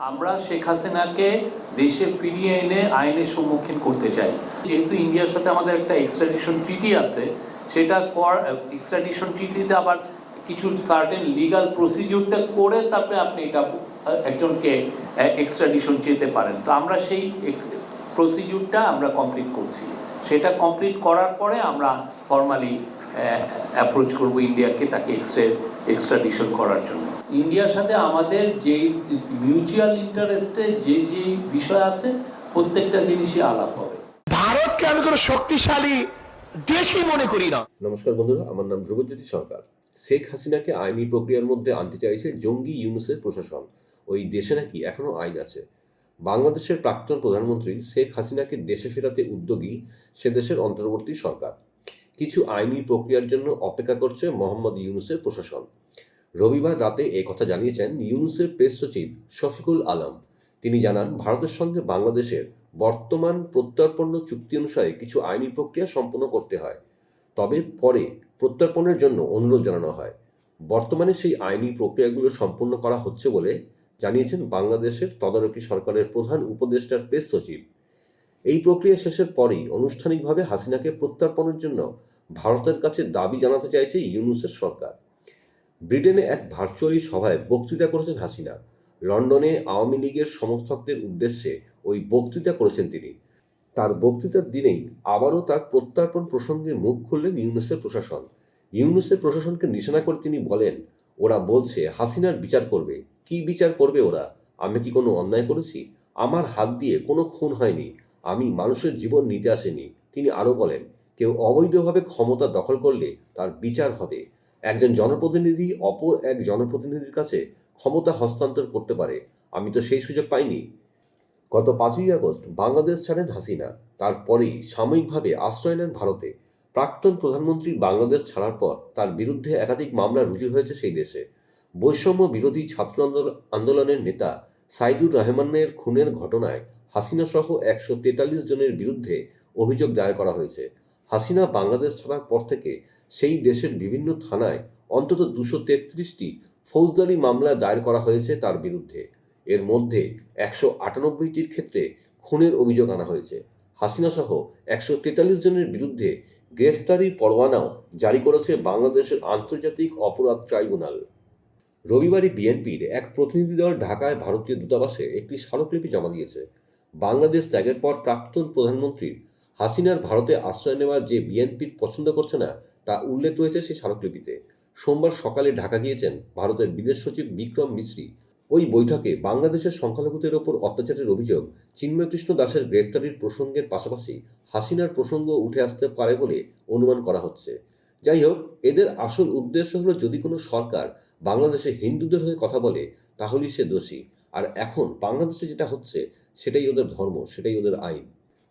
আমরা শেখ হাসিনাকে দেশে ফিরিয়ে এনে আইনের সম্মুখীন করতে চাই। যেহেতু ইন্ডিয়ার সাথে আমাদের একটা এক্সট্রাডিশন ট্রিটি আছে, সেটা কর এক্সট্রাডিশন ট্রিটিতে আবার কিছু সার্টেন লিগাল প্রসিডিউরটা করে তারপরে আপনি এটা, একজনকে এক্সট্রাডিশন চেতে পারেন। তো আমরা সেই প্রসিডিউরটা আমরা কমপ্লিট করছি। সেটা কমপ্লিট করার পরে আমরা ফর্মালি অ্যাপ্রোচ করব ইন্ডিয়াকে তাকে এক্সট্রা এক্সট্রাডিশন করার জন্য। ইন্ডিয়ার সাথে আমাদের যেই মিউচুয়াল ইন্টারেস্টে যে যে বিষয় আছে প্রত্যেকটা জিনিসই আলাপ হবে। ভারতকে আমি কোনো শক্তিশালী দেশই মনে করি না। নমস্কার বন্ধুরা আমার নাম ধ্রুবজ্যোতি সরকার। শেখ হাসিনাকে আইনি প্রক্রিয়ার মধ্যে আনতে চাইছে জঙ্গি ইউনুসের প্রশাসন। ওই দেশে নাকি এখনও আইন আছে। বাংলাদেশের প্রাক্তন প্রধানমন্ত্রী শেখ হাসিনাকে দেশে ফেরাতে উদ্যোগী সে দেশের অন্তর্বর্তী সরকার। কিছু আইনি প্রক্রিয়ার জন্য অপেক্ষা করছে মোহাম্মদ ইউনুসের প্রশাসন। রবিবার রাতে এ কথা জানিয়েছেন ইউনুসের প্রেস সচিব শফিকুল আলম। তিনি জানান, ভারতের সঙ্গে বাংলাদেশের বর্তমান প্রত্যর্পণ চুক্তি অনুসারে কিছু আইনি প্রক্রিয়া সম্পন্ন করতে হয়, তবে পরে প্রত্যর্পণের জন্য অনুরোধ জানানো হয়। বর্তমানে সেই আইনি প্রক্রিয়াগুলো সম্পূর্ণ করা হচ্ছে বলে জানিয়েছেন বাংলাদেশের তদারকি সরকারের প্রধান উপদেষ্টার প্রেস সচিব। এই প্রক্রিয়া শেষের পরেই আনুষ্ঠানিকভাবে হাসিনাকে প্রত্যর্পণের জন্য ভারতের কাছে দাবি জানাতে চাইছে ইউনুসের সরকার। ব্রিটেনে এক ভার্চুয়ালি সভায় বক্তৃতা করেছেন হাসিনা। লন্ডনে আওয়ামী লীগের সমর্থকদের উদ্দেশ্যে ওই বক্তৃতা করেছেন তিনি। তার বক্তৃতার দিনেই আবারও তার প্রত্যর্পণ প্রসঙ্গে মুখ খুললেন ইউনুসের প্রশাসন। ইউনুসের প্রশাসনকে নিশানা করে তিনি বলেন, ওরা বলছে হাসিনার বিচার করবে। কি বিচার করবে ওরা? আমি কি কোনো অন্যায় করেছি? আমার হাত দিয়ে কোনো খুন হয়নি। আমি মানুষের জীবন নিতে আসেনি। তিনি আরও বলেন, কেউ অবৈধভাবে ক্ষমতা দখল করলে তার বিচার হবে। একজন জনপ্রতিনিধি অপর এক জনপ্রতিনিধির কাছে ক্ষমতা হস্তান্তর করতে পারে। আমি তো সেই সুযোগ পাইনি। গত পাঁচই আগস্ট বাংলাদেশ ছাড়েন হাসিনা। তারপরেই সাময়িকভাবে আশ্রয় নেন ভারতে। প্রাক্তন প্রধানমন্ত্রী বাংলাদেশ ছাড়ার পর তার বিরুদ্ধে একাধিক মামলা রুজু হয়েছে সেই দেশে। বৈষম্য বিরোধী ছাত্র আন্দোলনের নেতা সাইদুর রহমানের খুনের ঘটনায় হাসিনা সহ একশো তেতাল্লিশ জনের বিরুদ্ধে অভিযোগ দায়ের করা হয়েছে। হাসিনা বাংলাদেশ ছাড়ার পর থেকে সেই দেশের বিভিন্ন থানায় অন্তত দুশো তেত্রিশটি ফৌজদারি মামলা দায়ের করা হয়েছে তার বিরুদ্ধে। এর মধ্যে একশো আটানব্বইটির ক্ষেত্রে খুনের অভিযোগ আনা হয়েছে। হাসিনা সহ একশো তেতাল্লিশ জনের বিরুদ্ধে গ্রেফতারি পরোয়ানাও জারি করেছে বাংলাদেশের আন্তর্জাতিক অপরাধ ট্রাইব্যুনাল। রবিবারই বিএনপির এক প্রতিনিধি দল ঢাকায় ভারতীয় দূতাবাসে একটি স্মারকলিপি জমা দিয়েছে। বাংলাদেশ ত্যাগের পর প্রাক্তন প্রধানমন্ত্রী হাসিনার ভারতে আশ্রয় নেওয়ার যে বিএনপির পছন্দ করছে না, তা উল্লেখ রয়েছে সেই স্মারকলিপিতে। সোমবার সকালে ঢাকা গিয়েছেন ভারতের বিদেশ সচিব বিক্রম মিশ্রি। ওই বৈঠকে বাংলাদেশের সংখ্যালঘুদের ওপর অত্যাচারের অভিযোগ চিন্ময়কৃষ্ণ দাসের গ্রেপ্তারির প্রসঙ্গের পাশাপাশি হাসিনার প্রসঙ্গ উঠে আসতে পারে বলে অনুমান করা হচ্ছে। যাই হোক, এদের আসল উদ্দেশ্য হলো যদি কোনো সরকার বাংলাদেশে হিন্দুদের হয়ে কথা বলে, তাহলেই সে দোষী। আর এখন বাংলাদেশে যেটা হচ্ছে, সেটাই ওদের ধর্ম, সেটাই ওদের আইন।